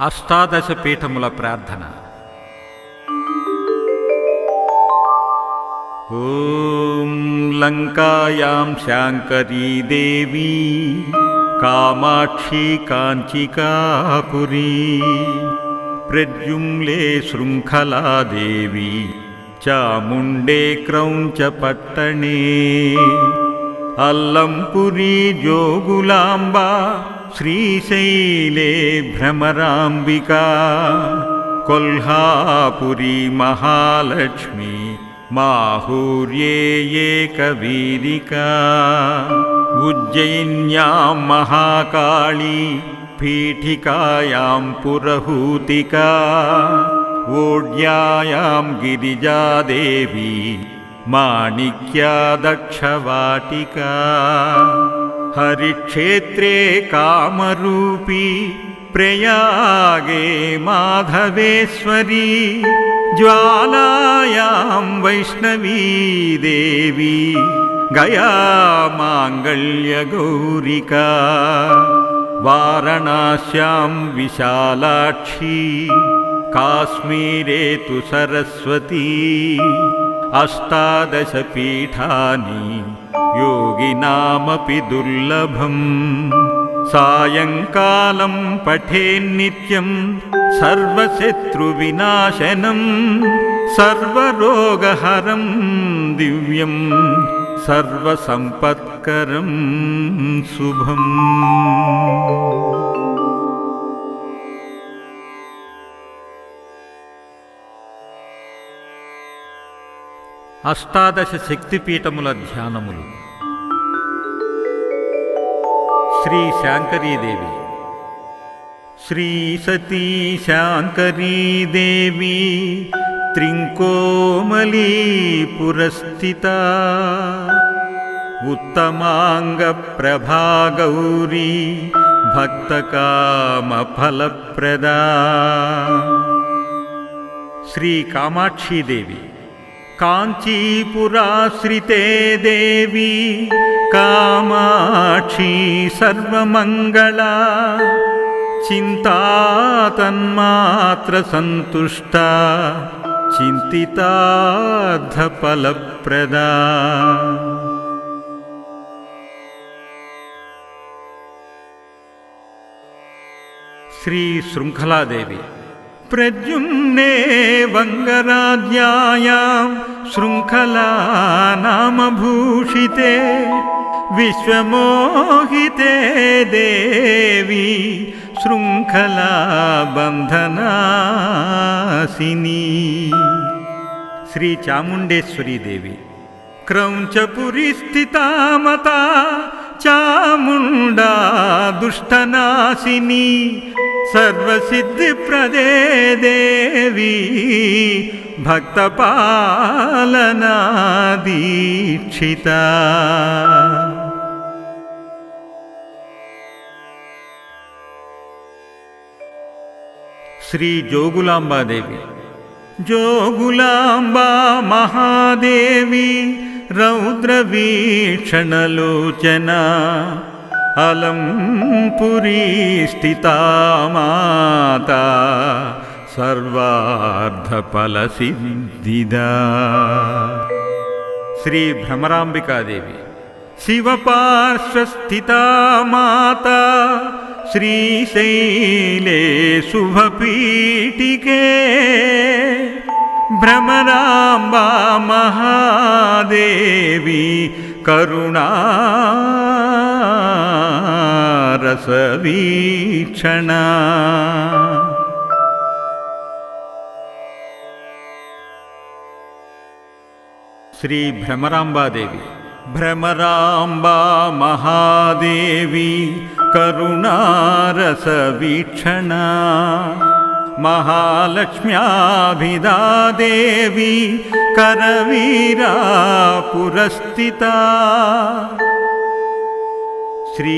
అష్టాదశ పీఠముల ప్రార్థన ఓం లంకాయాం శాంకరీ దేవీ కామాక్షి కాంచికాపురీ ప్రద్యుమ్లే శృంఖలాదేవి చాముండే క్రౌంచపట్టణే अल्लम्पुरी जोगुलाम्बा श्रीशैले भ्रमराम्बिका कोल्हापुरी महालक्ष्मी माहुर्ये एकवीरिका उज्जयिन्यां महाकाली पीठिकायां पुरहूतिका ओड्यायां गिरिजादेवी माणिक्या दक्षवाटिका हरिक्षेत्रे कामरूपी प्रयागे माधवेश्वरी। ज्वालायां वैष्णवी देवी गया माङ्गल्यगौरिका। वारणास्यां विशालाक्षी। काश्मीरे तु सरस्वती अष्टादशपीठानि योगिनामपि दुर्लभम्। सायङ्कालं पठेन्नित्यं सर्वशत्रुविनाशनं सर्वरोगहरं दिव्यं सर्वसम्पत्करं शुभम् అష్టాదశ శక్తిపీఠముల ధ్యానములు. శ్రీ శాంకరీదేవి. శ్రీ సతీ శాంకరీదేవి త్రింకోమలీ పురస్థిత ఉత్తమాంగ ప్రభాగౌరీ భక్తకామఫలప్రదా. శ్రీ కామాక్షీదేవి. काञ्चीपुराश्रिते देवी कामाक्षी सर्वमङ्गला चिन्तातन्मात्रसन्तुष्टा चिन्तिताद्धफलप्रदा श्रीशृङ्खलादेवी प्रद्युम्ने वङ्गराज्यायां शृङ्खला नामभूषिते विश्वमोहिते देवी शृङ्खला बन्धनासिनी श्रीचामुण्डेश्वरी देवी क्रौञ्चपुरी स्थिता मता चामुण्डा दुष्टनाशिनी सर्वसिद्धिप्रदे देवी भक्तपालनादीक्षिता श्रीजोगुलाम्बादेवी जोगुलाम्बा महादेवी रौद्रवीक्षणलोचना अलं पुरी स्थिता माता सर्वार्धफलसिद्धिदा। श्रीभ्रमराम्बिकादेवी शिवपार्श्वस्थिता माता श्रीशैले शुभपीटिके भ्रमराम्बा महादेवी करुणारसवीक्षणा श्रीभ्रमराम्बादेवी भ्रमराम्बा महादेवी करुणारसवीक्षणा महालक्ष्म्याभिदा देवी करवीरा पुरस्थिता। श्री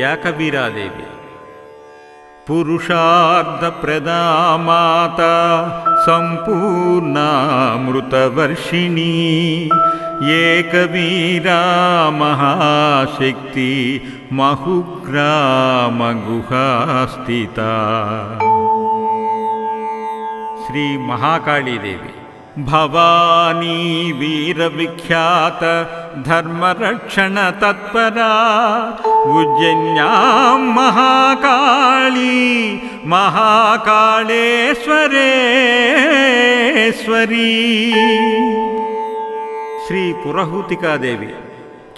याकवीरादेवी पुरुषार्थप्रदा माता सम्पूर्णामृतवर्षिणी एकवीरा महाशक्ति महुग्रामगुहास्थिता श्रीमहाकाळीदेवी भवानी वीरविख्यात धर्मरक्षणतत्परा उज्जन्यां महाकाली महाकाळेश्वरेश्वरी श्रीपुरहूतिकादेवी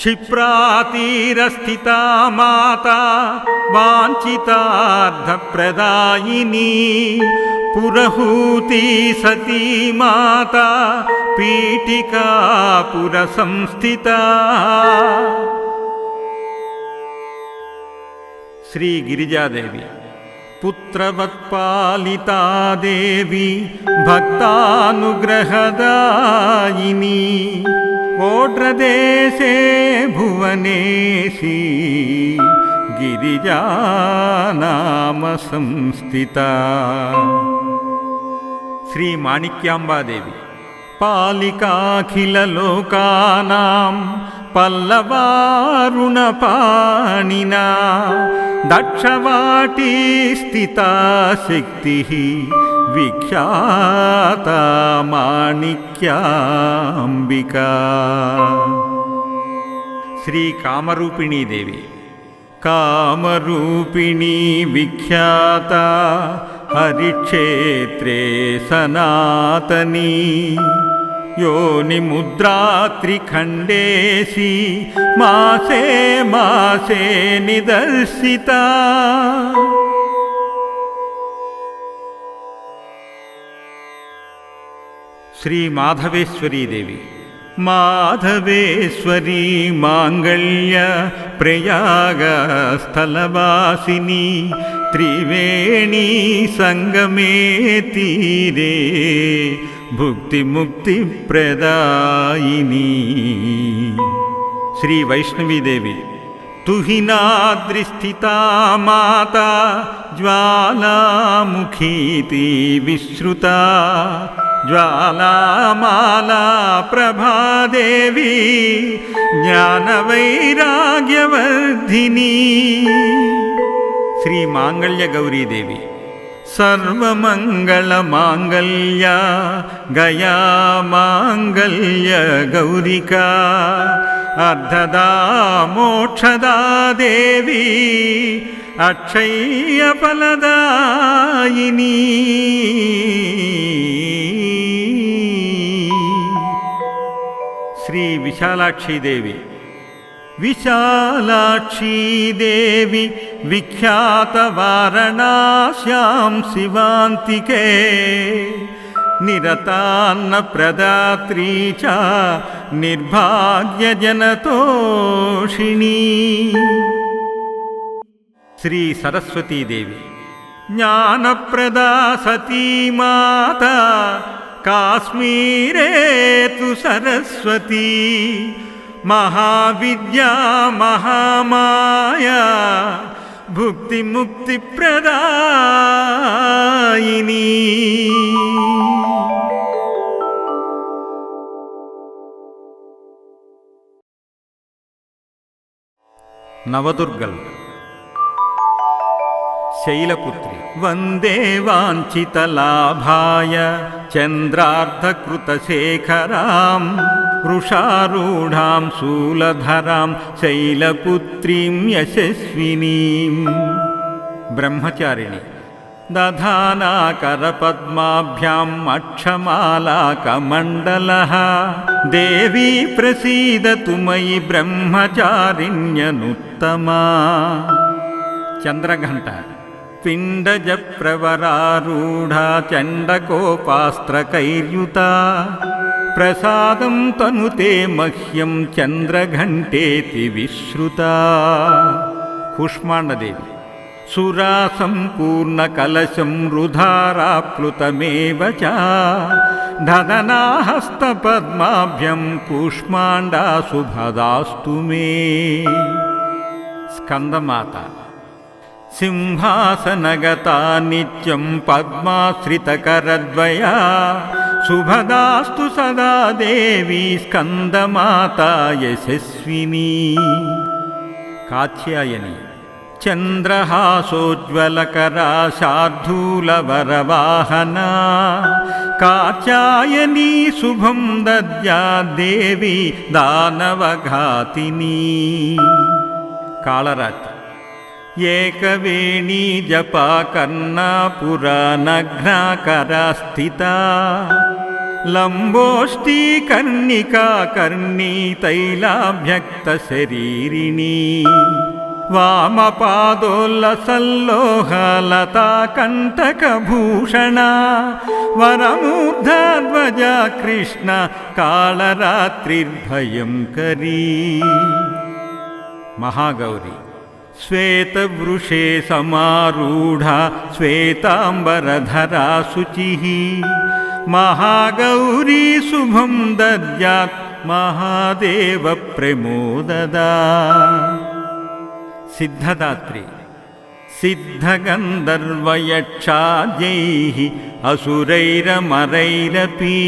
क्षिप्रातीरस्थिता माता वाञ्छितार्धप्रदायिनी पुरहूती सती माता पीठिका पुरसंस्थिता। श्रीगिरिजादेवी पुत्रवत्पालिता देवी भक्तानुग्रहदायिनी ओड्रदेशे भुवनेशी गिरिजा नाम संस्थिता श्रीमाणिक्याम्बादेवी पालिकाखिललोकानां ಪಲ್ಲವಾರುಣ ಪಾಣಿನ ದಕ್ಷವಾಟಿ ಸ್ಥಿತ ಶಕ್ತಿ ವಿಖ್ಯಾತ ಮಾಣಿಕ್ಯಾಂಬಿಕಾ శ్రీ కామరూపిణీదేవి కామరూపిణీ విఖ్యాత హరిక్షేత్రే సనాతనీ योनिमुद्रात्रिखण्डेशी मासे मासे निदर्शिता। श्रीमाधवेश्वरी देवी माधवेश्वरी माङ्गल्य प्रयागस्थलवासिनी त्रिवेणी सङ्गमे तीरे भुक्तिमुक्तिप्रदायिनी श्रीवैष्णवीदेवी तुहिनाद्रिस्थिता माता ज्वालामुखीति विश्रुता। ज्वालामाला प्रभादेवी ज्ञानवैराग्यवर्धिनी। श्रीमाङ्गल्यगौरीदेवी सर्वमङ्गलमाङ्गल्या गया माङ्गल्यगौरिका अर्धदा मोक्षदा देवी अक्षय्यफलदायिनी श्रीविशालाक्षीदेवी विशालाक्षीदेवी विख्यातवारणास्यां शिवान्तिके निरतान्नप्रदात्री च निर्भाग्यजनतोषिणी। श्रीसरस्वतीदेवी ज्ञानप्रदा सती माता काश्मीरे तु सरस्वती महाविद्या महामाया भुक्तिमुक्तिप्रदायिनी नवदुर्गल् शैलपुत्री। वन्दे वाञ्छितलाभाय चन्द्रार्धकृतशेखरां वृषारूढां शूलधरां शैलपुत्रीं यशस्विनीं ब्रह्मचारिणी। दधानाकरपद्माभ्याम् अक्षमालाकमण्डलः। देवी प्रसीदतु मयि ब्रह्मचारिण्यनुत्तमा। चन्द्रघण्टा पिण्डजप्रवरारूढा चण्डकोपास्त्रकैर्युता प्रसादं तनुते मह्यं चन्द्रघण्टेति विश्रुता। कुष्माण्डदेवी सुरासम्पूर्णकलशं रुधाराप्लुतमेव च। धदनाहस्तपद्माभ्यं कूष्माण्डा सुभदास्तु मे। स्कन्दमाता सिंहासनगता नित्यं पद्माश्रितकरद्वया शुभदास्तु सदा देवी स्कन्दमाता यशस्विनी कात्यायनी चन्द्रहासोज्ज्वलकरा शार्दूलवरवाहना कात्यायनी शुभं दद्याद्देवी दानवघातिनी कालरात्रि एकवेणी जपा कर्णापुरा नघ्नाकरा स्थिता। लम्बोष्टीकर्णिका कर्णी तैलाभ्यक्तशरीरिणी वामपादोल्लसल्लोहलता कण्टकभूषणा वरमूर्धध्वजा कृष्ण कालरात्रिर्भयङ्करी महागौरी श्वेतवृषे समारूढा श्वेताम्बरधरा शुचिः। महागौरी शुभं दद्यात् महादेवप्रमोददा सिद्धदात्री सिद्धगन्धर्वयक्षाद्यैः असुरैरमरैरपि।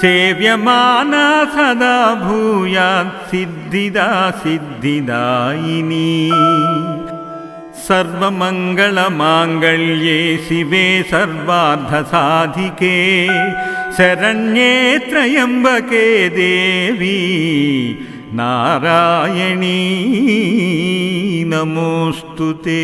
सेव्यमाना सदा भूयात् सिद्धिदा सिद्धिदायिनी सर्वमङ्गलमाङ्गल्ये शिवे सर्वार्धसाधिके शरण्ये त्र्यम्बके देवी नारायणी। नमोऽस्तु ते